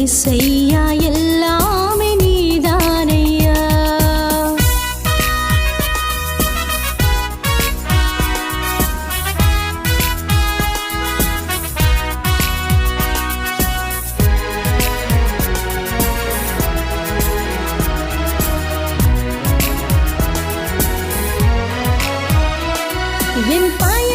ஏசையா எல்லாமே நீதானையா? என் பாய்